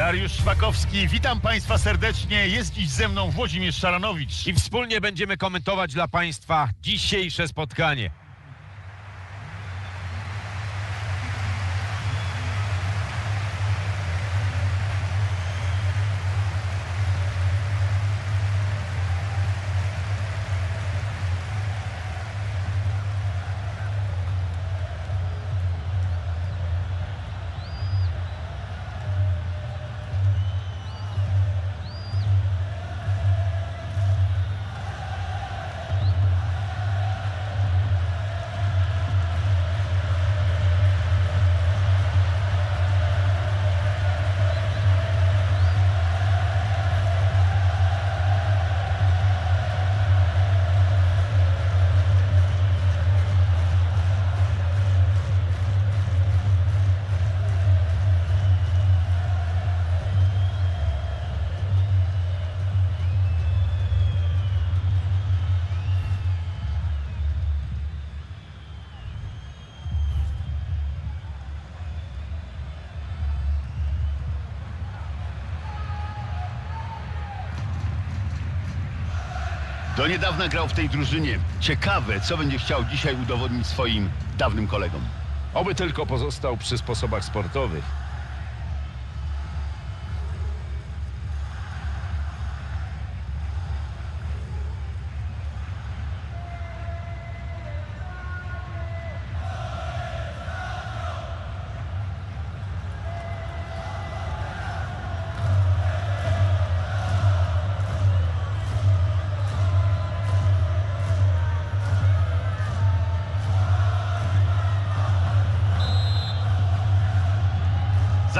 Dariusz Szpakowski, witam Państwa serdecznie. Jest dziś ze mną Włodzimierz Szaranowicz. I wspólnie będziemy komentować dla Państwa dzisiejsze spotkanie. Do niedawna grał w tej drużynie. Ciekawe, co będzie chciał dzisiaj udowodnić swoim dawnym kolegom. Oby tylko pozostał przy sposobach sportowych.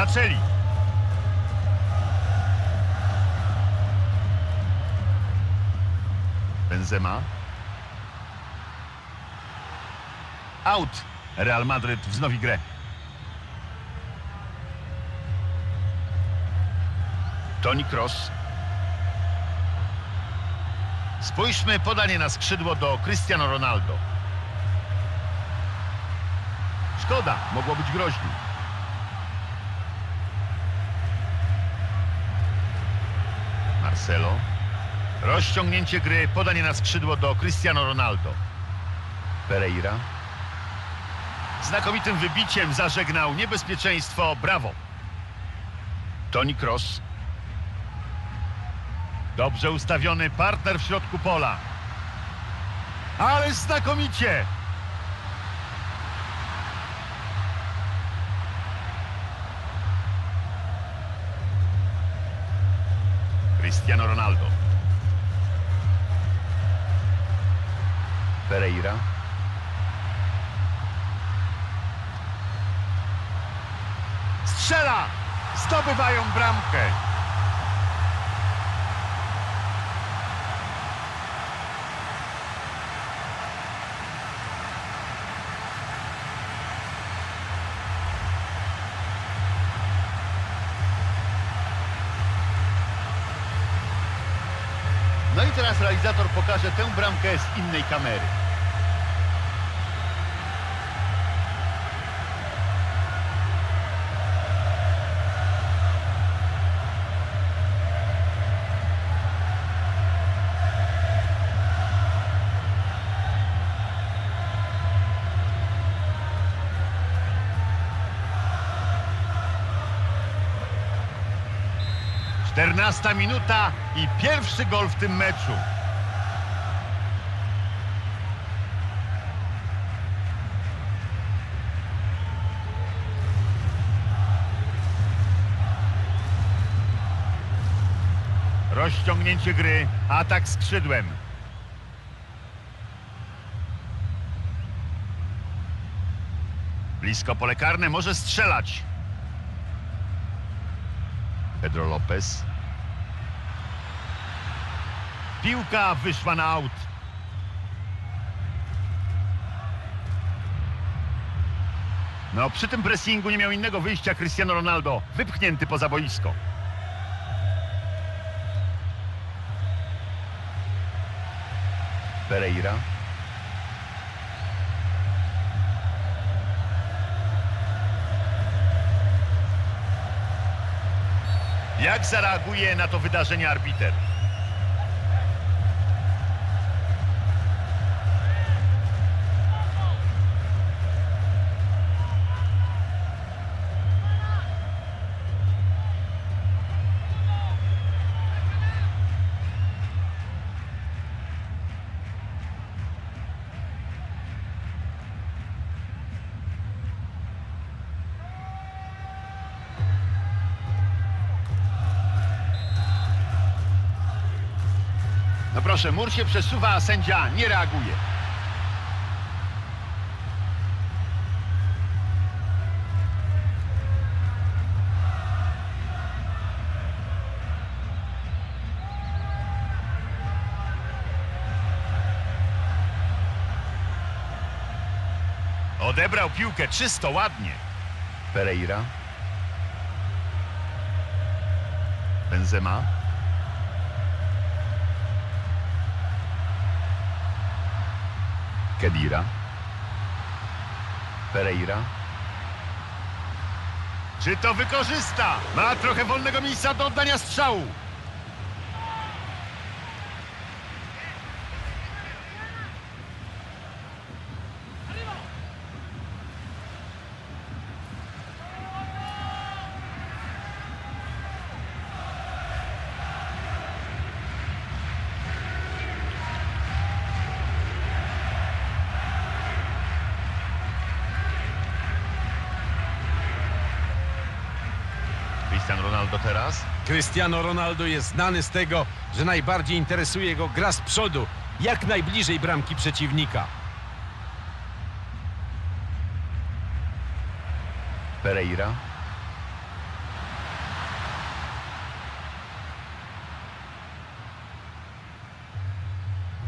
Zaczęli. Benzema. Out. Real Madryt wznowi grę. Toni Kroos. Spójrzmy podanie na skrzydło do Cristiano Ronaldo. Szkoda, mogło być groźniej. Rozciągnięcie gry, podanie na skrzydło do Cristiano Ronaldo. Pereira. Znakomitym wybiciem zażegnał niebezpieczeństwo. Brawo. Toni Kroos. Dobrze ustawiony partner w środku pola. Ale znakomicie. Cristiano Ronaldo. Pereira. Strzela! Zdobywają bramkę. No i teraz realizator pokaże tę bramkę z innej kamery. Czternasta minuta i pierwszy gol w tym meczu. Rozciągnięcie gry, atak skrzydłem. Blisko pole karne, może strzelać. Pedro Lopez. Piłka wyszła na aut. No, przy tym pressingu nie miał innego wyjścia Cristiano Ronaldo. Wypchnięty poza boisko. Pereira. Jak zareaguje na to wydarzenie arbiter? No proszę, mur się przesuwa, a sędzia nie reaguje. Odebrał piłkę czysto, ładnie. Pereira. Benzema. Kedira. Pereira. Czy to wykorzysta? Ma trochę wolnego miejsca do oddania strzału. Cristiano Ronaldo teraz. Cristiano Ronaldo jest znany z tego, że najbardziej interesuje go gra z przodu, jak najbliżej bramki przeciwnika. Pereira.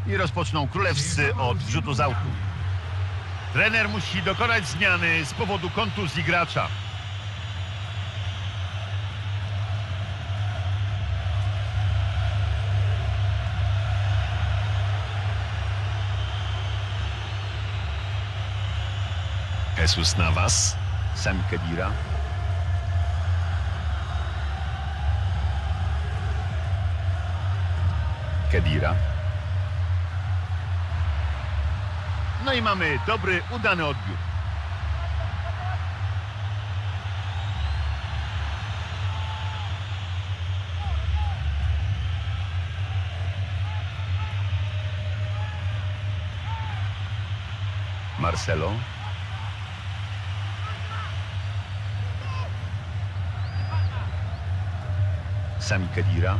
I rozpoczną królewscy od rzutu z autu. Trener musi dokonać zmiany z powodu kontuzji gracza. Jesus Navas, Sam Kedira. Kedira. No i mamy dobry, udany odbiór. Marcelo. Sami Kedira.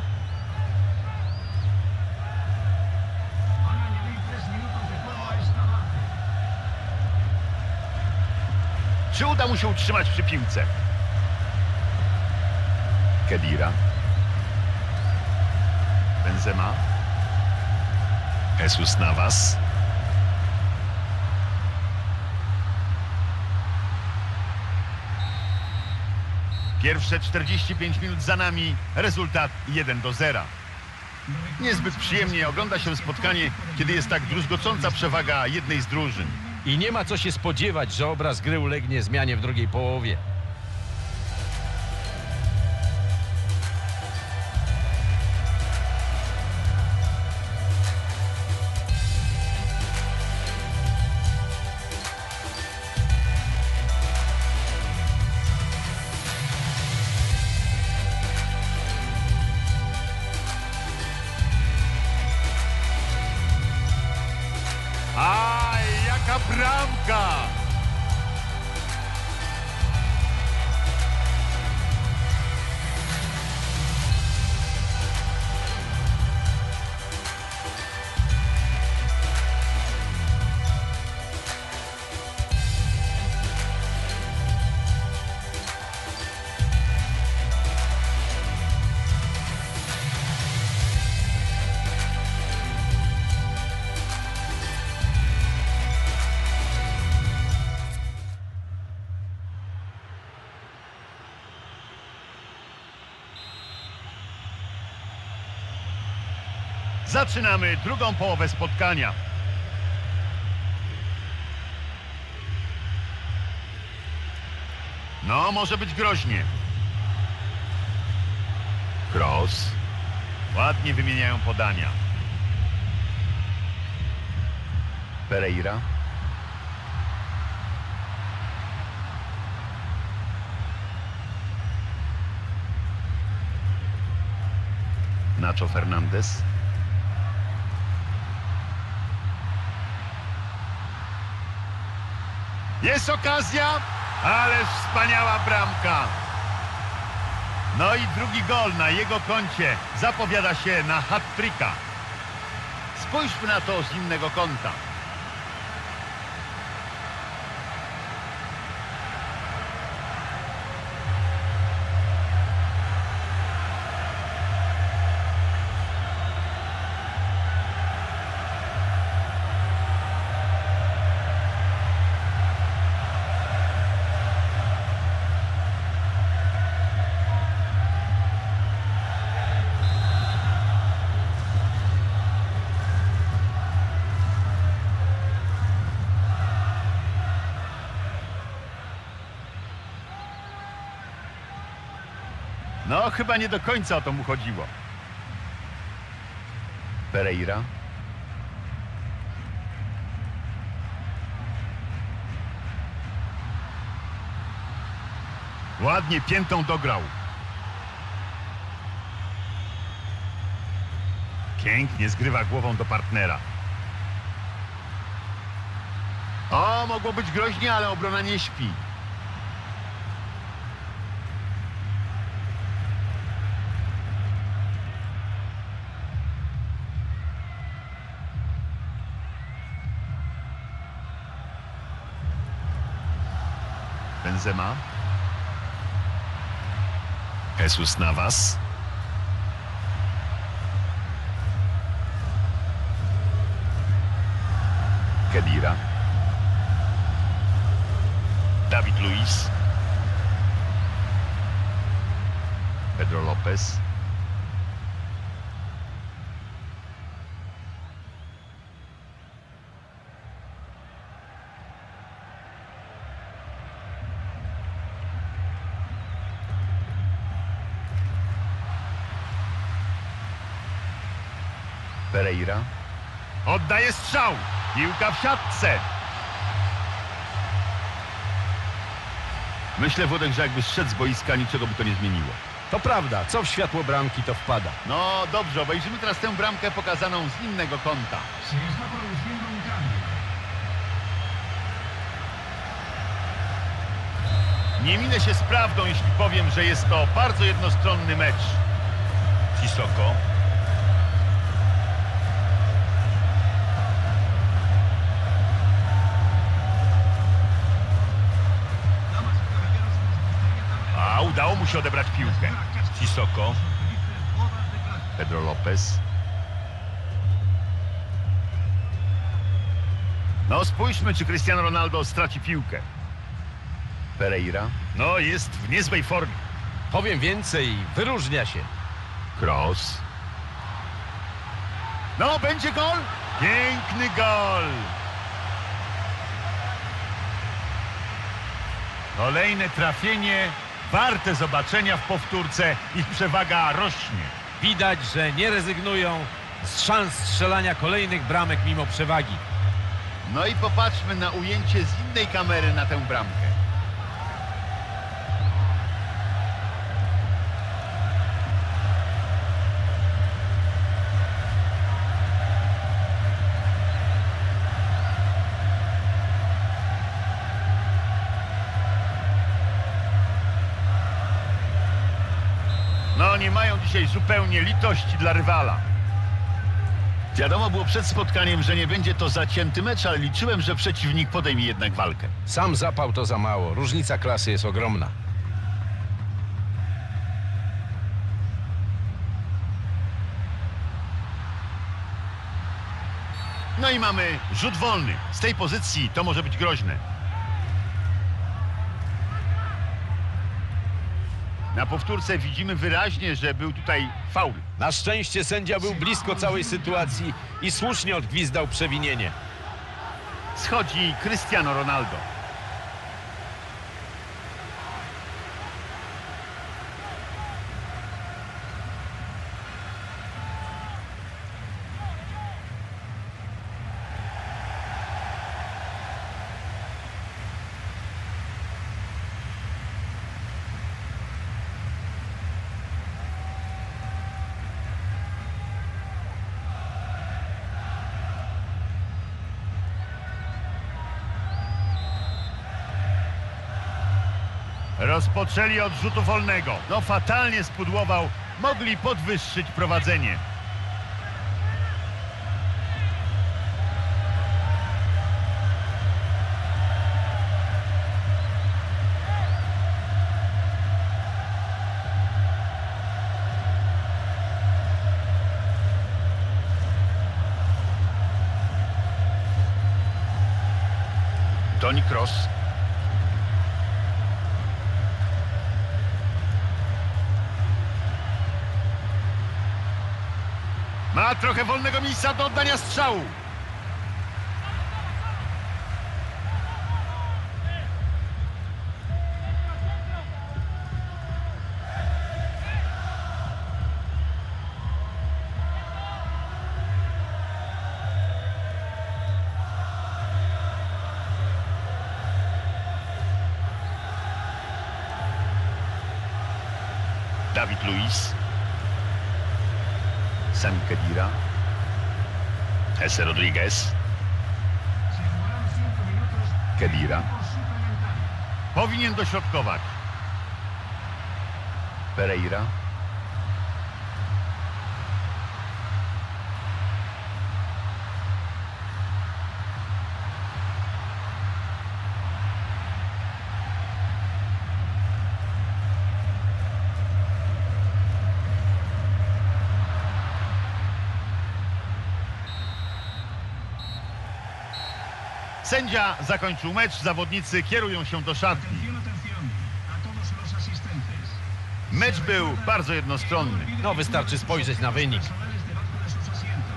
Czy uda mu się utrzymać przy piłce? Kedira. Benzema. Jesus Navas. Pierwsze 45 minut za nami, rezultat 1 do 0. Niezbyt przyjemnie ogląda się spotkanie, kiedy jest tak druzgocąca przewaga jednej z drużyn. I nie ma co się spodziewać, że obraz gry ulegnie zmianie w drugiej połowie. Zaczynamy drugą połowę spotkania. No, może być groźnie. Cross. Ładnie wymieniają podania. Pereira. Nacho Fernandez. Jest okazja, ale wspaniała bramka. No i drugi gol na jego koncie zapowiada się na hat-tricka. Spójrzmy na to z innego kąta. No, chyba nie do końca o to mu chodziło. Pereira. Ładnie piętą dograł. Pięknie zgrywa głową do partnera. O, mogło być groźnie, ale obrona nie śpi. Benzema. Jesus Navas. Kedira. David Luiz. Pedro Lopez. Pereira. Oddaje strzał. Piłka w siatce. Myślę, Włodek, że jakby zszedł z boiska, niczego by to nie zmieniło. To prawda, co w światło bramki to wpada. No dobrze, obejrzymy teraz tę bramkę pokazaną z innego kąta. Nie minę się z prawdą, jeśli powiem, że jest to bardzo jednostronny mecz. Sisoko. Udało mu się odebrać piłkę. Sisoko. Pedro Lopez. No spójrzmy, czy Cristiano Ronaldo straci piłkę. Pereira. No jest w niezłej formie. Powiem więcej, wyróżnia się. Cross. No, będzie gol? Piękny gol. Kolejne trafienie, warte zobaczenia w powtórce. Ich przewaga rośnie. Widać, że nie rezygnują z szans strzelania kolejnych bramek mimo przewagi. No i popatrzmy na ujęcie z innej kamery na tę bramkę. Nie mają dzisiaj zupełnie litości dla rywala. Wiadomo było przed spotkaniem, że nie będzie to zacięty mecz, ale liczyłem, że przeciwnik podejmie jednak walkę. Sam zapał to za mało, różnica klasy jest ogromna. No i mamy rzut wolny. Z tej pozycji to może być groźne. Na powtórce widzimy wyraźnie, że był tutaj faul. Na szczęście sędzia był blisko całej sytuacji i słusznie odgwizdał przewinienie. Schodzi Cristiano Ronaldo. Rozpoczęli od rzutu wolnego. No fatalnie spudłował. Mogli podwyższyć prowadzenie. Toni Kroos. Ma trochę wolnego miejsca do oddania strzału. Sam Kedira. Jesse Rodriguez. Se jugarán cinco minutos de Kedira. Powinien dośrodkować. Pereira. Sędzia zakończył mecz, zawodnicy kierują się do szatni. Mecz był bardzo jednostronny. No wystarczy spojrzeć na wynik.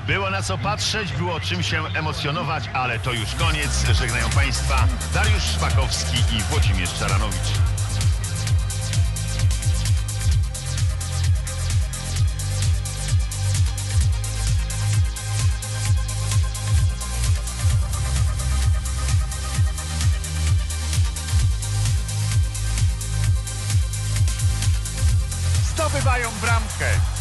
Było na co patrzeć, było czym się emocjonować, ale to już koniec. Żegnają Państwa Dariusz Szpakowski i Włodzimierz Szaranowicz. Zdobywają bramkę.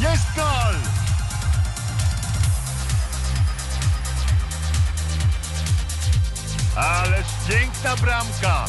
Jest gol! Ależ piękna bramka!